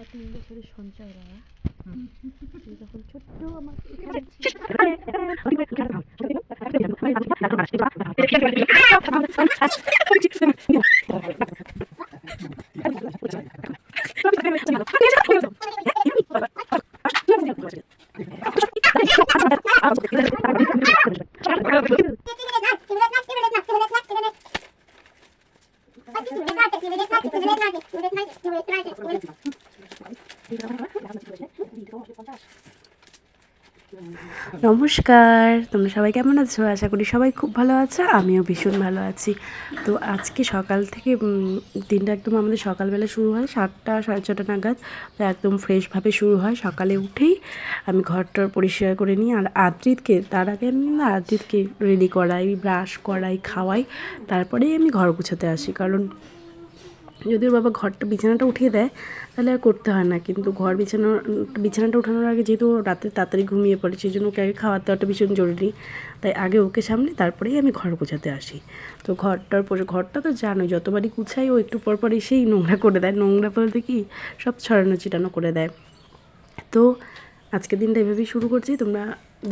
আমার তিন বছরের সঞ্চয় বাবা। যখন ছোট্ট আমার নমস্কার, তোমরা সবাই কেমন আছো? আশা করি সবাই খুব ভালো আছো, আমিও ভীষণ ভালো আছি। তো আজকে সকাল থেকে দিনটা একদম আমাদের সকালবেলা শুরু হয় সাতটা, সাড়ে ছটা নাগাদ। তো একদম ফ্রেশভাবে শুরু হয় সকালে উঠেই। আমি ঘরটার পরিষ্কার করে নিই। আর আদ্রিতকে, তার আগে আমি না আদ্রিতকে রেডি করাই ব্রাশ করাই, খাওয়াই। তারপরেই আমি ঘর গুছাতে আসি। কারণ যদি ওর বাবা ঘরটা বিছানাটা উঠিয়ে দেয়, তাহলে আর করতে হয় না। কিন্তু ঘর বিছানো, বিছানাটা উঠানোর আগে যেহেতু রাতে তাড়াতাড়ি ঘুমিয়ে পড়ে, সেই জন্য ওকে আগে খাওয়ার দেওয়াটা ভীষণ জরুরি। তাই আগে ওকে সামলে তারপরেই আমি ঘর গোছাতে আসি। তো ঘরটার পরে, ঘরটা তো জানোই, যতবারই গুছাই ও একটু পর পর সেই নোংরা করে দেয়। নোংরা বলতে কি, সব ছড়ানো ছিটানো করে দেয়। তো আজকের দিনটা এভাবেই শুরু করছি। তোমরা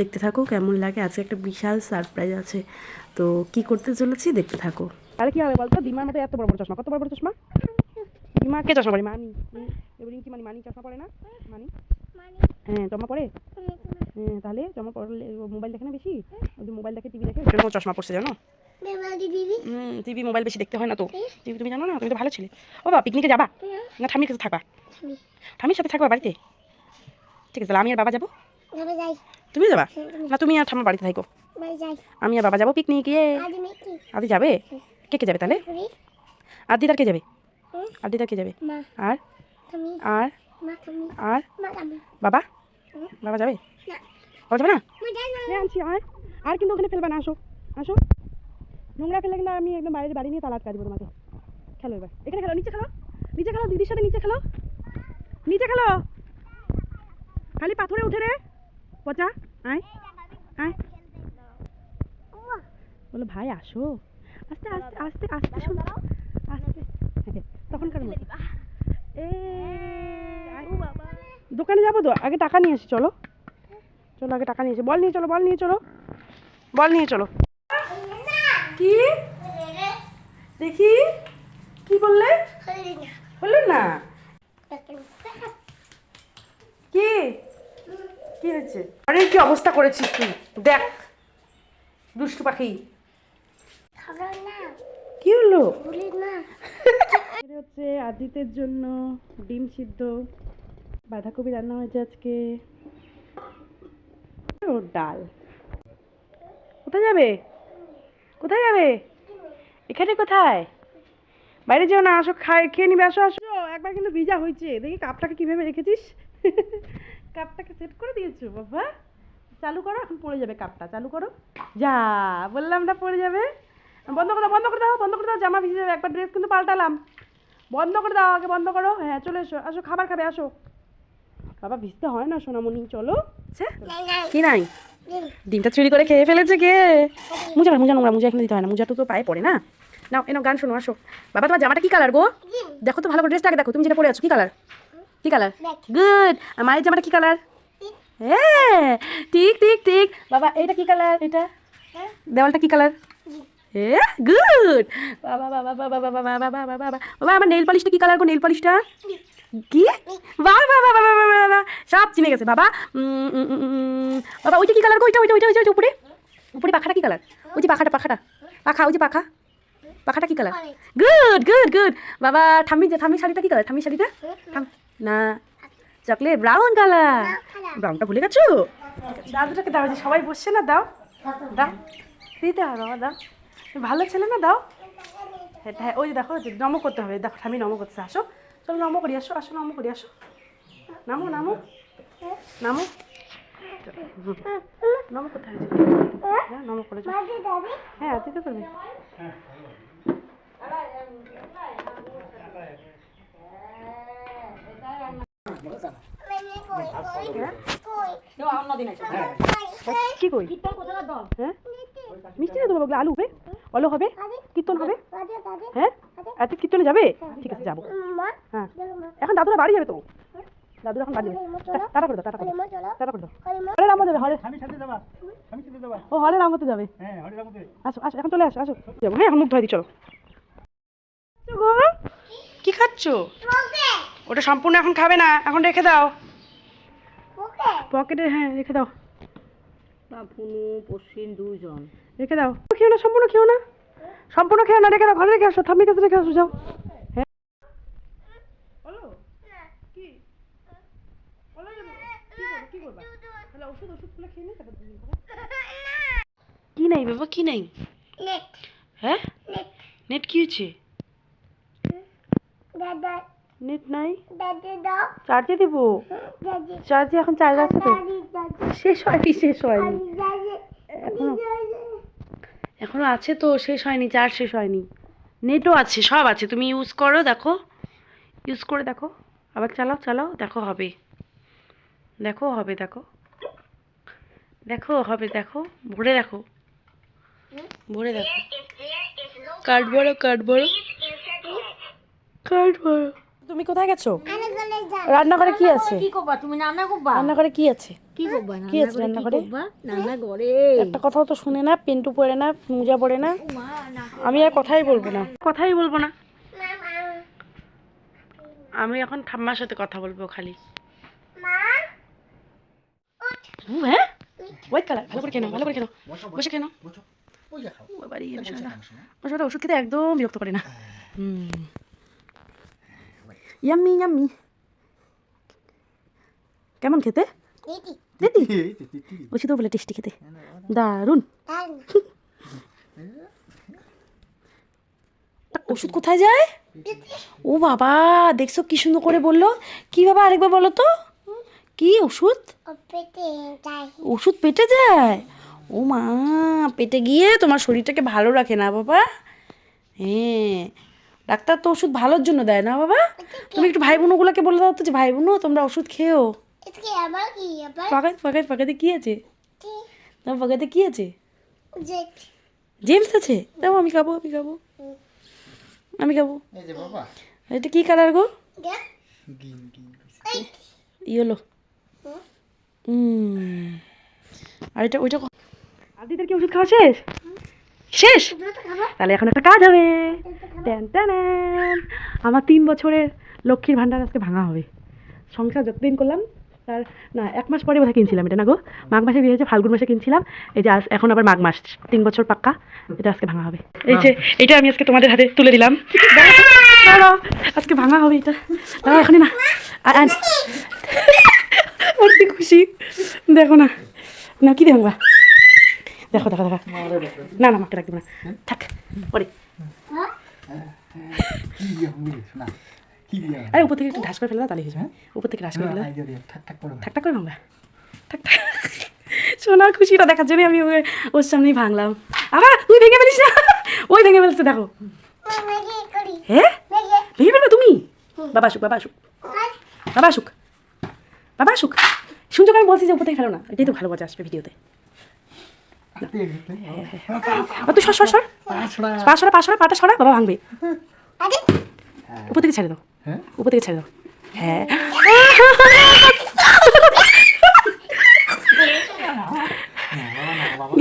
দেখতে থাকো কেমন লাগে? আজকে একটা বিশাল সারপ্রাইজ আছে। তো কি করতে চলেছি দেখতে থাকো। তাহলে কি হবে বলতো? দিমার মতো এত বড় বড় চশমা। কত বড় বড় চশমা? দিমা কে চশমা পরে? মানি। এবার কি মানি? মানি চশমা পরে না? মানি? হ্যাঁ চশমা পরে? হ্যাঁ তাহলে চশমা পড়লে মোবাইল দেখে না বেশি? ওই মোবাইল দেখে টিভি দেখে ওই চশমা পড়ছে জানো? টিভি মোবাইল বেশি দেখতে হয় না তো। টিভি তুমি জানো না? তুমি তো ভালো ছিলে। ও বাবা পিকনিকে যাবা? না ঠামির কাছে থাকবা? ঠামির সাথে থাকবা বাড়িতে? ঠিক আছে তাহলে আমি আর বাবা যাব? তুমি যাবা? না তুমি আর ঠাম্মা বাড়িতে থাকো আমি আর বাবা যাব পিকনিকে আদি যাবে? কে কে যাবে তাহলে? আর দিদার কে যাবে? আর দিদার কে যাবে? আর? আর? আর? বাবা? বাবা যাবে? বাবা যাবে না? হ্যাঁ আনছি। আর? আর কিন্তু ওখানে ফেলবে না আসো। আসো। নোংরা ফেলে কিন্তু আমি একদম বাইরে বাড়ি নিয়ে তালা আটকা দিব তোমাকে। খেলো এবার। এখানে খেলো নিচে খেলো। নিচে খেলো দিদির সাথে নিচে খেলো। নিচে খেলো। খালি পাথরে উঠে রে। পচা? আয়। আয়। বলো ভাই আসো। আস্তে আস্তে আস্তে আস্তে শোনো। আস্তে। তখনকার মতো। দোকানে যাব তো? আগে টাকা নিয়ে আসি চলো। চলো আগে টাকা নিয়ে আসি। বল নিয়ে চলো বল নিয়ে চলো। বল নিয়ে চলো। কি? দেখি। কি বললে? বললেন না কি কি হয়েছে? আরে কি অবস্থা করেছিস তুই? দেখ। দুষ্টু পাখি। কি হলো? হচ্ছে আদিতের জন্য ডিম সিদ্ধ। বাঁধাকপি রান্না হয়েছে আজকে। ও ডাল। কোথায় যাবে? কোথায় যাবে? এখানে কোথায়? বাইরে যেও না আসো খাই খেয়ে নিবে আসো আসো। একবার কিন্তু ভিজা হয়েছে। দেখি কাপটাকে কীভাবে রেখেছিস? কাপটাকে সেট করে দিয়েছ বাবা। চালু করো এখন পড়ে যাবে কাপটা চালু করো। যা বললাম না পড়ে যাবে। বন্ধ করে দাও বন্ধ করে দাও বন্ধ করে দাও জামা ভিজে যাবে একবার ড্রেস কিন্তু পাল্টালাম। বন্ধ করে দাও আগে বন্ধ করো। হ্যাঁ চলে এসো আসো খাবার খাবে আসো। বাবা ভিজতে হয় না সোনামণি চলো। কি নাই? ডিমটা চুরি করে খেয়ে ফেলেছে কে? মুজা মুজা নোংরা মুজা এখানে দিতে হয় না মুজাটা তো পায়ে পড়ে না। নাও এনো গান শোনো আসো। বাবা তোমার জামাটা কি কালার গো? দেখো তো ভালো করে ড্রেসটা আগে দেখো তুমি যেটা পরে আছো কি কালার কি কালার গুড আর মায়ের জামাটা কি কালার হ্যাঁ ঠিক ঠিক ঠিক বাবা এইটা কি কালার এটা দেওয়ালটা কি কালার গুড বাবা বাবা বাবা বাবা বাবা বাবা বাবা বাবা বাবা আমার নেল পলিশটা কি কালার গো নেল পলিশটা কি বাবা বাবা বাবা বাবা বাবা সব চিনে গেছে বাবা বাবা ওইটা কি কালার গো ওইটা ওইটা ওইটা ওইটা উপরে উপরে পাখাটা কি কালার ওই যে পাখাটা পাখাটা পাখা ওই যে পাখা পাখাটা কি কালার গুড গুড গুড বাবা ঠাম্মি ঠাম্মি শাড়িটা কি কালার ঠাম্মি শাড়িটা না চকলেট ব্রাউন কালার ব্রাউনটা ভুলে গেছো? দাদুটাকে দাও যে সবাই বসছে না দাও। দাও। দিতে হবে বাবা দাও। তুমি ভালো ছেলে না দাও। হ্যাঁ হ্যাঁ ওই যে দেখো যে নম করতে হবে। দেখো আমি নম করতে আসো। চলো নম করি আসো আসো নম করি আসো। নামো নামো। নামো। নম করতে হবে হ্যাঁ নম করে হ্যাঁ দিতে করবে। কি কই হ্যাঁ মিষ্টি না দেবো আলু হবে অলো হবে কীর্তন হবে হ্যাঁ আচ্ছা কীর্তনে যাবে ঠিক আছে যাব হ্যাঁ এখন দাদুরা বাড়ি যাবে তো দাদু এখন বাড়ি যাবে টাটা করে দাও টাটা করে টাটা দাও হরে রাম যাবে হরে ও হরে রাম যাবে রামতে আসো আসো এখন চলে আসো আসো যাব হ্যাঁ এখন মুখ ধোয়া দিই চলো কি খাচ্ছ ওটা সম্পূর্ণ এখন খাবে না এখন রেখে দাও। পকেটে হ্যাঁ রেখে দাও। পুনু পশ্চিম দুজন রেখে দাও। খেও না সম্পূর্ণ খেও না। সম্পূর্ণ খেও না রেখে দাও ঘরে রেখে আসো ঠাম্মির কাছে রেখে আসো যাও। হ্যাঁ। কি? নাই বাবা কি নাই? হ্যাঁ? নেট। কি হয়েছে? নেট নাই? চার্জে দিব? চার্জে এখন চার্জ আছে তো? শেষ হয়নি শেষ হয়নি। এখনও? এখনও আছে তো শেষ হয়নি চার্জ শেষ হয়নি। নেটও আছে সব আছে। তুমি ইউজ করো দেখো। ইউজ করে দেখো। আবার চালাও চালাও দেখো হবে। দেখো হবে দেখো। দেখো হবে দেখো। ভরে দেখো। ভরে দেখো। কার্ড বড়ো কার্ড বড়ো কার্ড বড়ো তুমি কোথায় গেছো? রান্নাঘরে কি আছে? কি করবা? তুমি রান্না করবা? রান্নাঘরে কি আছে? কি করবা? কি আছে রান্নাঘরে রান্না করে একটা কথাও তো শুনে না পেন্টু পরে না মোজা পরে না। আমি আর কথাই বলব না। কথাই বলব না। আমি এখন ঠাম্মার সাথে কথা বলব খালি। হুম, হ্যাঁ? হোয়াইট কালার ভালো করে কেন ভালো করে কেন বসে কেন ওষুধ খেতে একদম বিরক্ত করে না। হুম। ইয়াম্মি ইয়াম্মি কেমন খেতে? দিদি ওষুধও বলে টেস্টি খেতে। দারুণ ওষুধ কোথায় যায়? ও বাবা দেখছ কি সুন্দর করে বলল? কি বাবা আরেকবার বলো তো? কি ওষুধ? ওষুধ পেটে যায়? ও মা পেটে গিয়ে তোমার শরীরটাকে ভালো রাখে না বাবা? হ্যাঁ। ডাক্তার তো ওষুধ ভালোর জন্য দেয় না বাবা? তুমি একটু ভাই বোনগুলোকে বলে দাও তো যে ভাই বোনও তোমরা ওষুধ খেও পাকাতে পাকাতে পাকাতে কি আছে? তোমার পাকাতে কি আছে? জেমস আছে? দাও আমি খাব আমি খাব। আমি খাব। এই যে বাবা। এটা কি কালার গো? গিন গিন ইয়েলো। হুম। আর এটা ওইটা আদিদের কি ওষুধ খাওয়া শেষ? শেষ। তাহলে এখন একটা কাজ হবে। ট্যান ট্যান আমার তিন বছরের লক্ষ্মীর ভাণ্ডার আজকে ভাঙা হবে। সংসার যতদিন করলাম তার না এক মাস পরে বোধহয় কিনছিলাম এটা না গো? মাঘ মাসে বিয়ে হয়েছে ফাল্গুন মাসে কিনছিলাম। এই যে আজ- এখন আবার মাঘ মাস তিন বছর পাক্কা এটা আজকে ভাঙা হবে। এই যে এটা আমি আজকে তোমাদের হাতে তুলে দিলাম। আজকে ভাঙা হবে এটা। দাঁড়াও এখনই না। আ- আন- ওর কি খুশি। দেখো না। না কি দেখবা দেখো দেখো দেখো। না না মাকে রাখব না। থাক পরে আরে উপর থেকে একটু ঢাস করে ফেলে দাও, তাহলে হয়ে যাবে। উপর থেকে ঢাস করে ফেলে ঠাক ঠাক থাক থাক করে ভাঙলা থাক থাক শোনা খুশিটা দেখার জন্য আমি ওর- সামনেই ভাঙলাম। আবার তুই ভেঙে ফেলিস না। ওই ভেঙে ফেলছে দেখো। হ্যাঁ ভেঙে ফেলবে তুমি? বাবা আসুক বাবা আসুক। বাবা আসুক। বাবা আসুক। শুনছো আমি বলছি যে উপর থেকে ফেলো না। এটাই তো ভালো মজা আসবে ভিডিওতে। তুই সর সর সর। পা সরা পা সরা পাটা সরা বাবা ভাঙবে। উপর থেকে ছেড়ে দাও। হ্যাঁ? উপর থেকে ছেড়ে দাও। হ্যাঁ।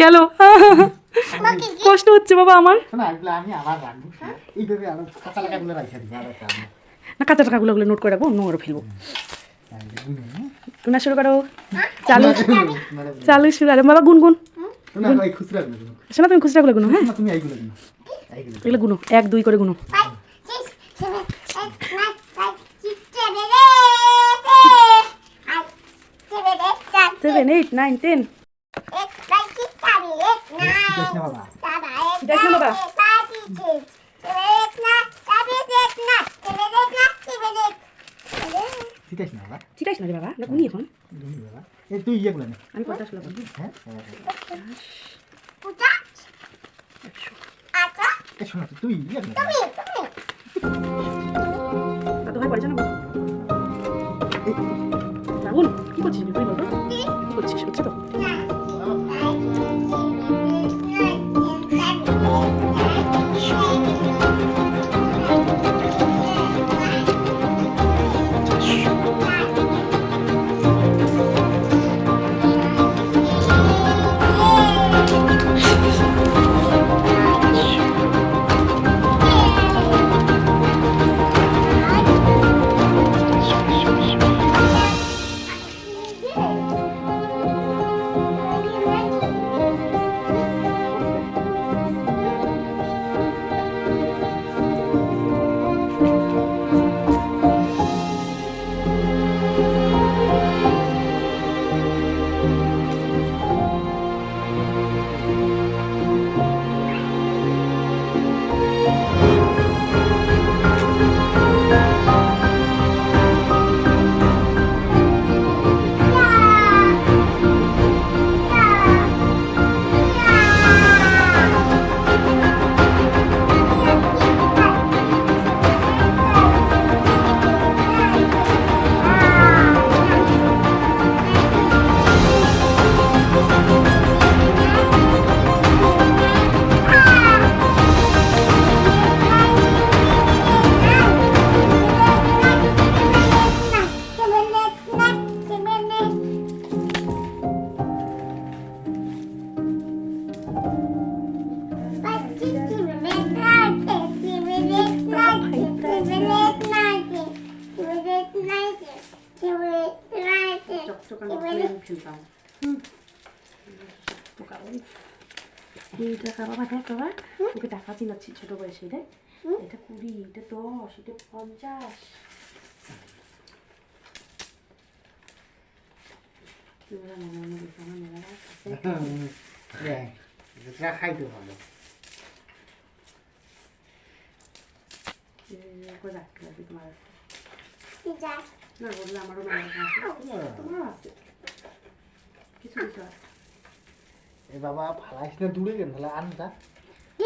গেল। কষ্ট হচ্ছে বাবা আমার। না কাঁচা টাকাগুলো নোট করে রাখব করে ফেলব। হ্যাঁ, গুনে, হ্যাঁ? শুরু করো। চালু। মানে, চালু শুরু। আরে বাবা গুন গুন শোনা, তুমি খুচরাগুলো গুনো হ্যাঁ তুমি এইগুলো গুনো। এগুলো গুনো এক দুই করে গুনো সেভেন এইট নাইন টেন দেখ না বাবা। দেখ না বাবা না বাবা? গুনি এখন বাবা। এই তুই ইয়ে গুলো আমি পঞ্চাশ ষোলো হ্যাঁ? এই শোনা, তুই ইয়ে। কত ভাই পড়েছে না বল রাহুল কি করছিস তুই বলতো বেশি রে এটা কুড়ি এটা দশ এটা পঞ্চাশ। হ্যাঁ, হ্যাঁ, হ্যাঁ। খাইতে ভালো রাখতে না বললে আমারও তোমারও আছে? বাবা ফালাইস না দূরে গেল আনতা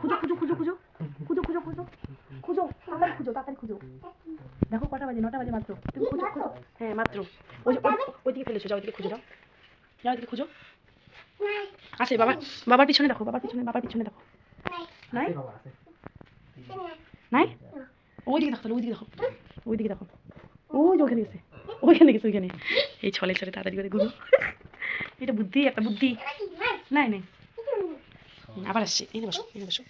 খুঁজো খুঁজো খুঁজো খুঁজো। খুঁজো খুঁজো খুঁজো। খুঁজো, তাড়াতাড়ি খুঁজো তাড়াতাড়ি খুঁজো। দেখো কটা বাজে, নটা বাজে মাত্র। তুমি খুঁজো খুঁজো। হ্যাঁ মাত্র। ওই ওই- ওইদিকে ফেলেছো যাও ওইদিকে খুঁজো, যাও। যাও ওইদিকে খুঁজো। আছে, বাবা, বাবার পিছনে দেখো, বাবার পিছনে বাবার পিছনে দেখো। নাই? নাই? ওইদিকে দেখো তাহলে, ওইদিকে দেখো। ওইদিকে দেখো। ওই যে ওখানে গেছে। ওইখানে গেছে, ওইখানে। এই ছলে ছলে তাড়াতাড়ি করে ঘুরো। এটা বুদ্ধি, একটা বুদ্ধি। নাই নাই। আবার আসছে এনে বসো এনে বসো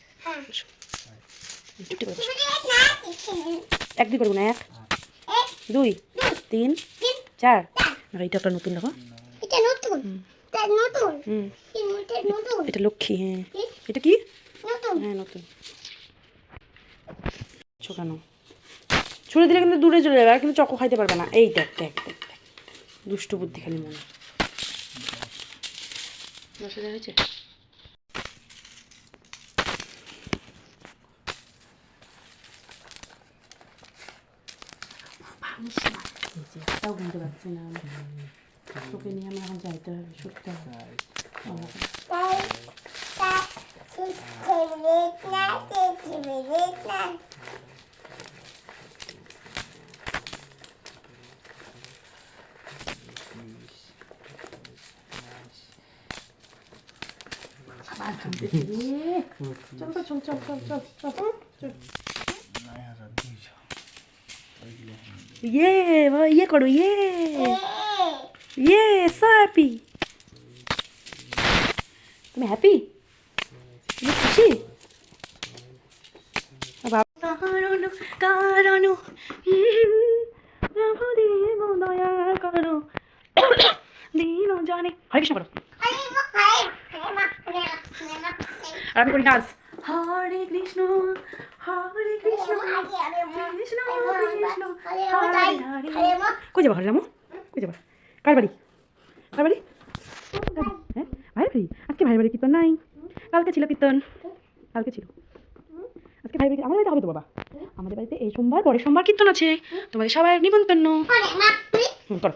চুপটি করে বসো একদিন করব না এক দুই তিন চার আর এইটা একটা নতুন দেখো এটা নতুন এটা নতুন হুম এটা নতুন এটা লক্ষ্মী হ্যাঁ এটা কি হ্যাঁ নতুন ছোকানো ছুড়ে দিলে কিন্তু দূরে চলে যাবে আর কিন্তু চকো খাইতে পারবে না এই দেখ দেখ দেখ দেখ দুষ্টু বুদ্ধি খালি মনে দশ হাজার হয়েছে 하고 온것 같지는 소빈이 하면 혼자 애들 춥다. 어. 가만 좀, 좀좀좀좀좀 ये ये करो ये। ये सो हैप्पी तुम हैप्पी ये खुशी? अब कारणो करो। दीनो जाने। हरे कृष्ण पढ़ो और अभी डांस। हरे कृष्ण। কৃষ্ণ কৃষ্ণ হরে হরে কই যাব হরে রামু? কই যাব? কার বাড়ি? কার বাড়ি? হ্যাঁ ভাইয়ের বাড়ি? আজকে ভাইয়ের বাড়ি কীর্তন নাই। কালকে ছিল কীর্তন। কালকে ছিল। আজকে ভাই বাড়ি আমার বাড়িতে হবে তো বাবা? আমাদের বাড়িতে এই সোমবার পরের সোমবার কীর্তন আছে। তোমাদের সবাই নিমন্ত্রণ। করো।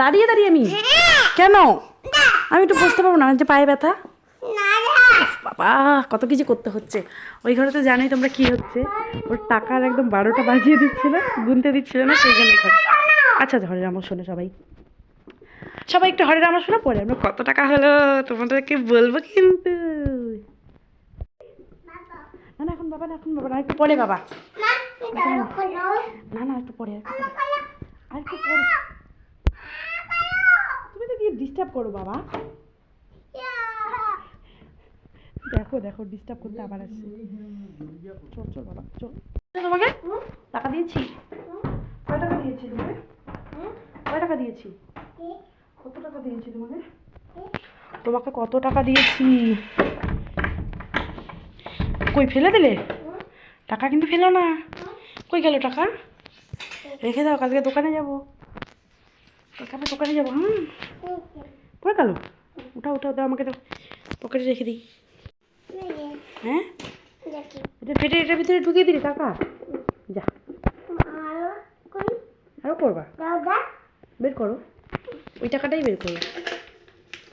দাঁড়িয়ে দাঁড়িয়ে আমি। কেন? আমি একটু বুঝতে পারব না যে পায়ে ব্যথা। বাবা কত কিছু করতে হচ্ছে। ওই ঘরে তো জানোই তোমরা কি হচ্ছে। ওর টাকার একদম বারোটা বাজিয়ে দিচ্ছিল গুনতে দিচ্ছিল না সেই জন্য আচ্ছা আচ্ছা হরে রাম শোনো সবাই। সবাই একটু হরে রাম শোনো পরে আমরা কত টাকা হলো তোমাদেরকে বলব কিন্তু। না না এখন বাবা না এখন বাবা না একটু পরে বাবা। না। না একটু পরে আর একটু পরে। আর একটু পরে। তুমি তো গিয়ে ডিস্টার্ব করো বাবা। দেখো দেখো ডিস্টার্ব করতে আবার আসছে। চল চল বাবা চল। তোমাকে? টাকা দিয়েছি। কয় টাকা দিয়েছি তোমাকে? কয় টাকা দিয়েছি? কত টাকা দিয়েছি তোমাকে? তোমাকে কত টাকা দিয়েছি? কই ফেলে দিলে? টাকা কিন্তু ফেলো না। কই গেল টাকা? রেখে দাও কালকে দোকানে যাব। কালকে আমরা দোকানে যাব হুম? পরে গেল? ওটা ওটা দাও আমাকে দাও। পকেটে রেখে দিই। হ্যাঁ? এটা ফেটে এটার ভিতরে ঢুকিয়ে দিলি টাকা যা। আরও আরও করবা। বের করো। ওই টাকাটাই বের করো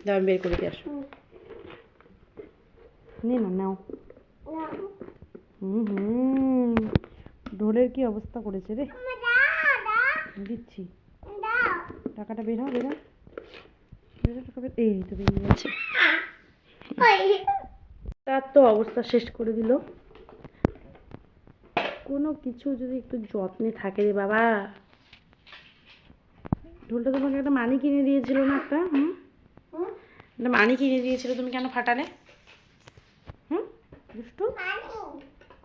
দাও আমি বের করে দিয়ে আসো। নে না নাও। হুম হুম। ঢোলের কি অবস্থা করেছে রে? দিচ্ছি। টাকাটা বের। টাকা বের- এই তো বেরিয়ে গেছে। তার তো অবস্থা শেষ করে দিল। কোনো কিছু যদি একটু যত্নে থাকে রে বাবা। ঢোলটা তোমাকে একটা মানি কিনে দিয়েছিল না একটা? হুম? একটা মানি কিনে দিয়েছিল তুমি কেন ফাটালে? হুম? দুষ্টু?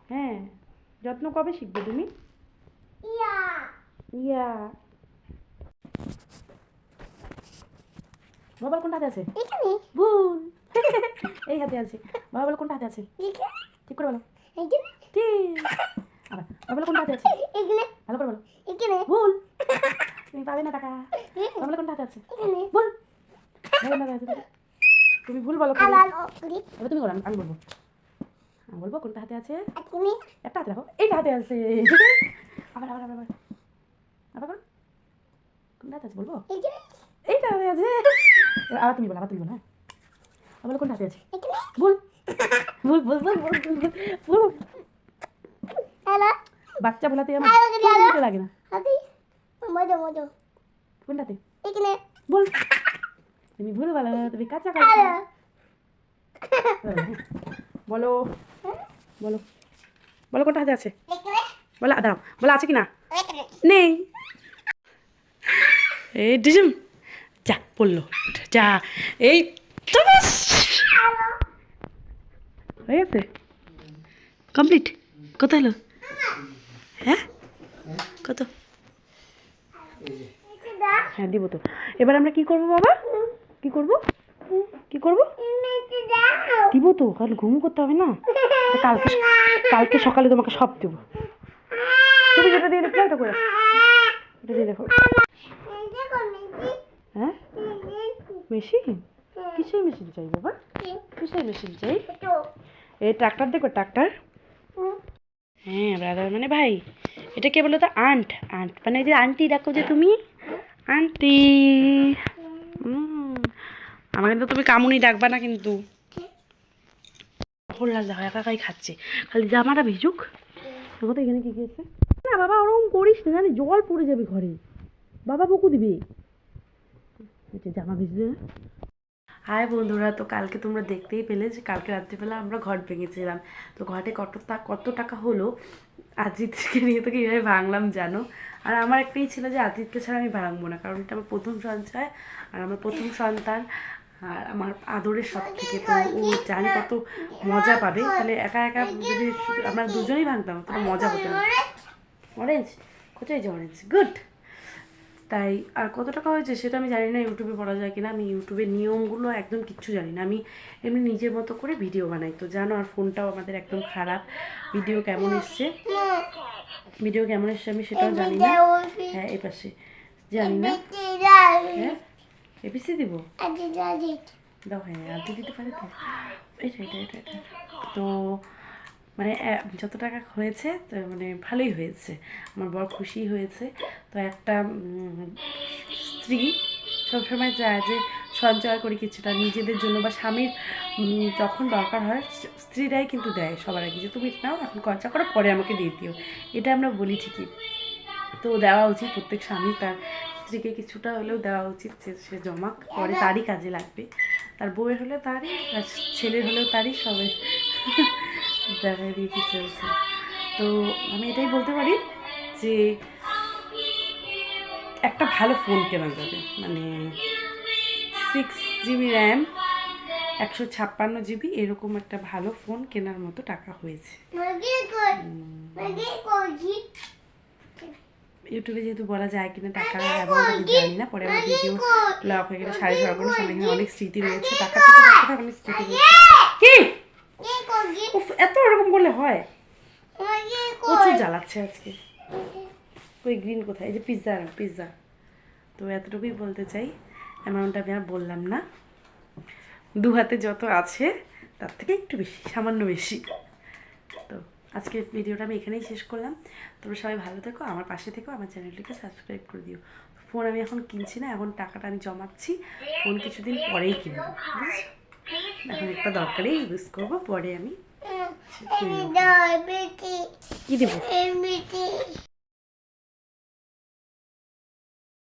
হ্যাঁ। যত্ন কবে শিখবে তুমি? ইয়া। ইয়া। বাবার কোনটা আছে? ভুল। এই হাতে আছে। বাবা বলো কোনটা হাতে আছে? ঠিক করে বলো। ঠিক। আবার বাবা বলো কোনটা হাতে আছে? ভালো করে বলো। এখানে ভুল। তুমি পাবে না টাকা বাবা বলো কোনটা হাতে আছে? ভুল। তুমি ভুল বলো এবার তুমি বলো আমি বলব। আমি বলব কোনটা হাতে আছে? একটা হাতে রাখো এইটা হাতে আছে। আবার আবার আবার আবার। আবার করো। কোনটা হাতে আছে বলব? এইটা হাতে আছে। আবার তুমি বলো আবার তুমি বলো হ্যাঁ। বলে কোনটা হাতে আছে? বল। বল বল বল বল বল হ্যালো। বাচ্চা ভোলাতে আমার লাগে না? মজো মজো। কোনটাতে এখানে। বল। তুমি ভুল ভালো তুমি কাঁচা কাঁচা হ্যাঁ। বলো। বলো। বলো কোনটা হাতে আছে? বলো আদাম বলো আছে কি না নেই। এই ডিজিম। যা পড়ল যা। এই হয়ে গেছে কমপ্লিট কত হলো হ্যাঁ কত হ্যাঁ দিব তো। এবার আমরা কি করব বাবা? কি করব? কি করব? দিব তো, কাল ঘুম করতে হবে না। কালকে কালকে সকালে তোমাকে সব দেবো। তুমি যেটা দিয়ে রেখো এটা করে এটা দিয়ে দেখো। হ্যাঁ? মেশিন? কিসের মেশিন চাই বাবা? কিসের মেশিন চাই? এই ট্রাক্টর দেখো ট্রাক্টর হ্যাঁ ব্রাদার মানে ভাই এটা কে বলো তো আন্ট আন্ট মানে এই যে আন্টি দেখো যে তুমি? আন্টি আমাকে তো তুমি কামুনি ডাকবা না কিন্তু। হল্লাল দেখো একা একাই খাচ্ছে। খালি জামাটা ভিজুক। দেখো তো এখানে কি কি আছে। না বাবা ওরকম করিস না জানি জল পড়ে যাবে ঘরে। বাবা বকু দিবে। জামা ভিজলে না? হাই বন্ধুরা, তো কালকে তোমরা দেখতেই পেলে যে কালকে রাত্রিবেলা আমরা ঘট ভেঙেছিলাম। তো ঘটে কত কত টাকা হলো? আজিতকে নিয়ে তো কীভাবে ভাঙলাম জানো? আর আমার একটাই ছিল যে আজিতকে ছাড়া আমি ভাঙবো না, কারণ এটা আমার প্রথম সঞ্চয় আর আমার প্রথম সন্তান আর আমার আদরের সব থেকে। তো ও জানি কত মজা পাবে। তাহলে একা একা যদি আমরা দুজনেই ভাঙতাম, তাহলে মজা হতো না। অরেঞ্জ কোথায় যে অরেঞ্জ গুড তাই আর কত টাকা হয়েছে সেটা আমি জানি না, ইউটিউবে পড়া যায় কিনা, আমি ইউটিউবের নিয়মগুলো একদম কিচ্ছু জানি না। আমি এমনি নিজের মতো করে ভিডিও বানাই। তো জানো, আর ফোনটাও আমাদের একদম খারাপ। ভিডিও কেমন এসছে? ভিডিও কেমন এসছে আমি সেটাও জানি না। হ্যাঁ এ পাশে। জানি না। হ্যাঁ এপিসি দিব? দাও হ্যাঁ আর দিতে পারে তো। এটা এটা এটা এটা। তো মানে যত টাকা হয়েছে, তো মানে ভালোই হয়েছে। আমার বড় খুশি হয়েছে। তো একটা স্ত্রী সবসময় চায় যে, সঞ্চয় করি কিছুটা নিজেদের জন্য বা স্বামীর যখন দরকার হয় স্ত্রীরাই কিন্তু দেয় সবার আগে যে, তুমি নাও, এখন খরচা করো, পরে আমাকে দিয়ে দিও। এটা আমরা বলি ঠিকই। তো দেওয়া উচিত, প্রত্যেক স্বামী তার স্ত্রীকে কিছুটা হলেও দেওয়া উচিত, যে, সে জমা পরে তারই কাজে লাগবে। তার বউয়ের হলে তারই তার ছেলের হলেও তারই সবে দেখা দিয়ে কি চলছে তো আমি এটাই বলতে পারি যে একটা ভালো ফোন কেনা যাবে। মানে সিক্স জিবি র্যাম একশো ছাপ্পান্ন জিবি এরকম একটা ভালো ফোন কেনার মতো টাকা হয়েছে। ইউটিউবে যেহেতু বলা যায় কিনা টাকা আমি জানি না পরে আমার ভিডিও ব্লগ হয়ে গেলে সাড়ে ছয় সামনে এখানে অনেক স্মৃতি রয়েছে। টাকা থেকে অনেক স্মৃতি রয়েছে। উফ, এত এরকম করলে হয়? প্রচুর জ্বালাচ্ছে আজকে। ওই গ্রিন কোথায়? এই যে পিৎজা পিৎজা তো এতটুকুই বলতে চাই অ্যামাউন্ট আমি আর বললাম না। দু হাতে যত আছে তার থেকে একটু বেশি সামান্য বেশি। তো আজকের ভিডিওটা আমি এখানেই শেষ করলাম। তোমরা সবাই ভালো থেকো আমার পাশে থেকো আমার চ্যানেলটিকে সাবস্ক্রাইব করে দিও। ফোন আমি এখন কিনছি না এখন টাকাটা আমি জমাচ্ছি। ফোন কিছুদিন পরেই কিনবো বুঝেছ? এখন একটা দরকারেই ইউজ করব পরে আমি এমনি দাও বেটি কী দেবো এমনি